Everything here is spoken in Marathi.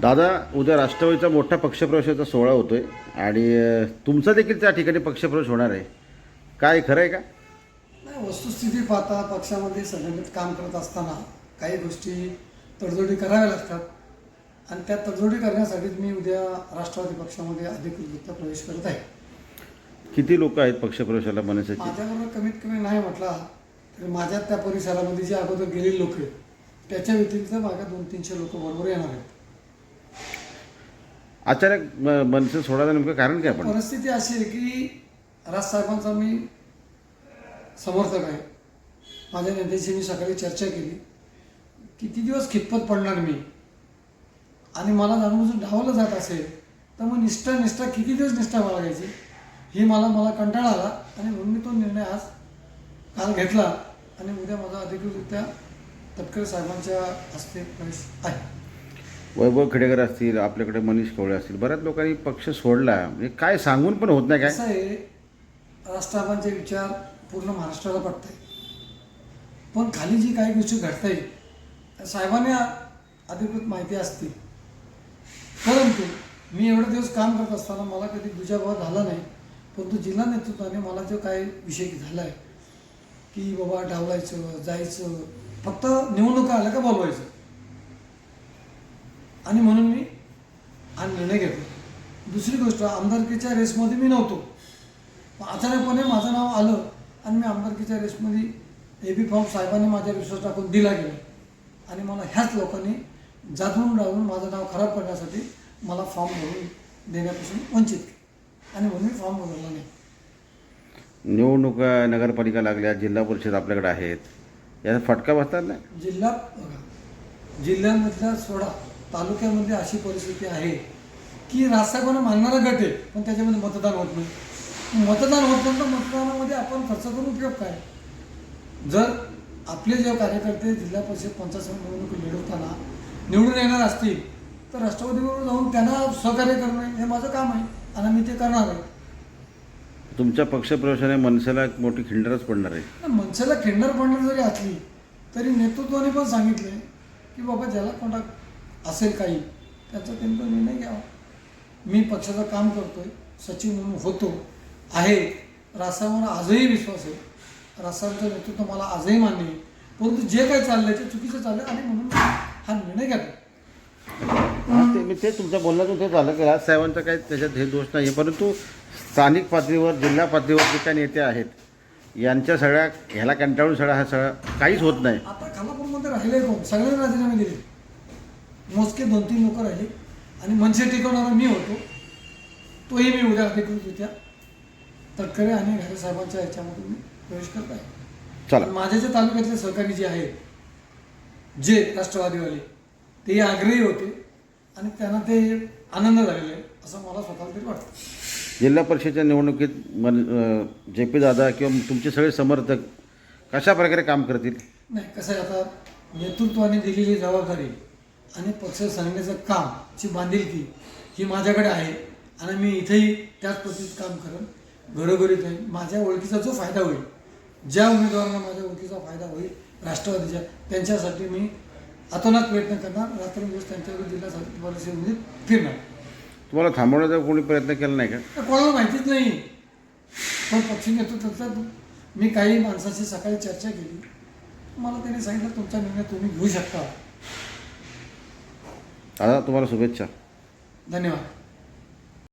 दादा उद्या राष्ट्रवादीचा मोठा पक्षप्रवेशाचा सोहळा होतोय आणि अ, तुमचा देखील त्या ठिकाणी पक्षप्रवेश होणार आहे. काय खरं आहे का? नाही वस्तुस्थिती पाहता पक्षामध्ये संघटनेत काम करत असताना काही गोष्टी तडजोडी कराव्या लागतात. आणि त्या तडजोडी करण्यासाठीच मी उद्या राष्ट्रवादी पक्षामध्ये अधिकृतरित्या प्रवेश करत आहे. किती लोक आहेत पक्षप्रवेशाला मनसेचे माझ्याबरोबर कमीत कमी नाही म्हटला तरी माझ्या त्या परिसरामध्ये जे अगोदर गेलेली लोक आहेत त्याच्या व्यतिरिक्त माझ्या दोन तीनशे लोक बरोबर येणार आहेत. अचानक म- मनसे सोडायचं नेमकं कारण काय पण परिस्थिती अशी आहे की राजसाहेबांचा मी समर्थक आहे. माझ्या नेत्याशी मी सकाळी चर्चा केली. किती दिवस खितपत पडणार मी? आणि मला जाणून बुजून डावलं जात असेल तर मग निष्ठा निष्ठा किती दिवस निष्ठा बाळगायची? हे मला मला कंटाळा आला. आणि म्हणून मी तो निर्णय आज काल घेतला. आणि उद्या माझा अधिकृतरित्या तटकरे साहेबांच्या हस्ते प्रवेश आहे. वैभव खेडेकर असतील आपल्याकडे मनीष कवळे असतील बऱ्याच लोकांनी पक्ष सोडला. म्हणजे काय सांगून पण होत नाही काय? कसं आहे राष्ट्रवादांचे विचार पूर्ण महाराष्ट्राला पडत आहे पण खाली जी काही गोष्टी घडत आहे साहेबांनी अधिकृत माहिती असते परंतु मी एवढे दिवस काम करत असताना मला कधी दुजाभाव झाला नाही परंतु जिल्हा नेतृत्वाने मला जो काही विषय झाला आहे की बाबा डावलायचं जायचं फक्त निवडणुका आल्या का बोलवायचं? आणि म्हणून मी हा निर्णय घेतला. दुसरी गोष्ट आमदारकीच्या रेसमध्ये मी नव्हतो. पण अचानकपणे माझं नाव आलं आणि मी आमदारकीच्या रेसमध्ये ए बी फॉर्म साहेबांनी माझ्या विश्वास टाकून दिला गेला. आणि मला ह्याच लोकांनी जाधवून डावून माझं नाव खराब करण्यासाठी मला फॉर्म भरून देण्यापासून वंचित केलं. आणि म्हणून मी फॉर्म भरला नाही. निवडणुका नगरपालिका लागल्या जिल्हा परिषद आपल्याकडे आहेत. याचा फटका बसतात ना जिल्ह्यात बघा. जिल्ह्यामधल्या सोडा. तालुक्यामध्ये अशी परिस्थिती आहे की राजसाहेबांना मानणारा गट आहे पण त्याच्यामध्ये मतदान होत नाही. मतदान होत नाही तर मतदानामध्ये आपण खर्च करून उपयोग काय? जर आपले जे कार्यकर्ते जिल्हा परिषद पंचायत समिती निवडणूक लढवताना निवडून येणार असतील तर राष्ट्रवादीबरोबर जाऊन त्यांना सहकार्य करणं हे माझं काम आहे आणि मी ते करणार आहे. तुमच्या पक्षप्रवेशाने मनसेला एक मोठी खिंडरच पडणार आहे. मनसेला खिंडर पडणार जरी असली तरी नेतृत्वाने पण सांगितले की बाबा ज्याला कोणता असेल काही त्याचा त्यांनी तो निर्णय घ्यावा. मी पक्षाचं काम करतोय सचिव म्हणून होतो आहे. रासावर आजही विश्वास आहे. रासावरचं नेतृत्व मला आजही मान्य आहे. परंतु जे काही चाललंय ते चुकीचं चाललंय आणि म्हणून हा निर्णय हा, ते मी ते तुमच्या बोलण्यातून ते झालं की? राजसाहेबांचा काही त्याच्यात हे दोष नाही आहे परंतु स्थानिक पातळीवर जिल्हा पातळीवर जे काही नेते आहेत यांच्या सगळ्या ह्याला कंटाळून सगळा हा सगळा काहीच होत नाही. आता खालापूरमध्ये राहिले कोण? सगळ्यांना राजीनामे दिले. मोजके दोन तीन लोक राहिले. आणि मनसे टिकवणारा मी होतो. तोही मी उद्या अधिकृतरित्या तटकरे आणि घरे साहेबांच्या ह्याच्यामधून मी प्रवेश करत आहे. माझ्या जे तालुक्यातले सहकारी जे आहेत जे राष्ट्रवादीवाले ते आग्रही होते आणि त्यांना ते आनंद झालेला आहे असं मला स्वतःला तरी वाटतं. जिल्हा परिषदेच्या निवडणुकीत मन जे पी दादा किंवा तुमचे सगळे समर्थक कशा प्रकारे काम करतील? नाही कसं आहे आता नेतृत्वाने दिलेली जबाबदारी आणि पक्ष सांगण्याचं काम ची बांधिलकी ही माझ्याकडे आहे. आणि मी इथेही त्याच पद्धतीत काम करेन. घरोघरी जाईन माझ्या ओळखीचा जो फायदा होईल ज्या उमेदवारांना माझ्या ओळखीचा फायदा होईल राष्ट्रवादीच्या त्यांच्यासाठी मी अतोनात प्रयत्न करणार. रात्रंदिवस त्यांच्यावर जिल्हा परिषदेमध्ये फिरणार. तुम्हाला थांबवण्याचा कोणी प्रयत्न केला नाही का? कोणाला माहितीच नाही. पण पक्ष नेतृत्वाचा मी काही माणसाशी सकाळी चर्चा केली. मला त्यांनी सांगितलं तुमचा निर्णय तुम्ही घेऊ शकता. दादा तुम्हाला शुभेच्छा. धन्यवाद.